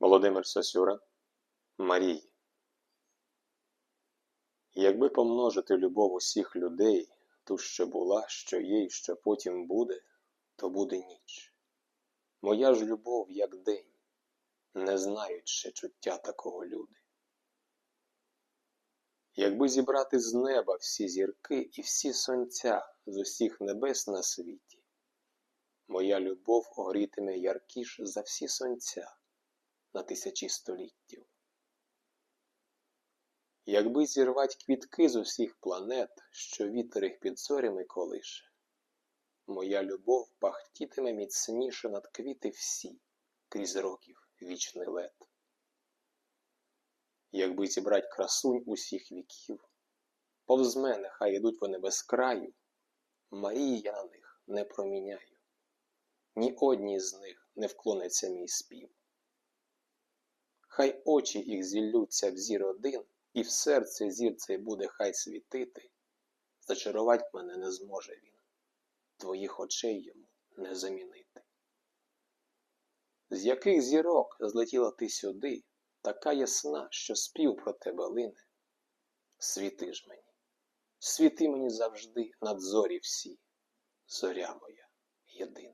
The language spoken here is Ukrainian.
Володимир Сосюра Марії. Якби помножити любов усіх людей, ту, що була, що є що потім буде, то буде ніч. Моя ж любов, як день, не знають ще чуття такого люди. Якби зібрати з неба всі зірки і всі сонця з усіх небес на світі, моя любов огрітиме яркіш за всі сонця на тисячі століттів. Якби зірвать квітки з усіх планет, що вітер їх під зорями колише, моя любов пахтітиме міцніше над квіти всі, крізь років вічний лед. Якби зібрать красунь усіх віків, повз мене хай ідуть вони без краю, Марії я на них не проміняю, ні одній з них не вклониться мій спів. Хай очі їх зіллються в зір один, і в серце зір цей буде хай світити, зачарувать мене не зможе він, твоїх очей йому не замінити. З яких зірок злетіла ти сюди, така ясна, що спів про тебе лине? Світи ж мені, світи мені завжди над зорі всі, зоря моя єдина.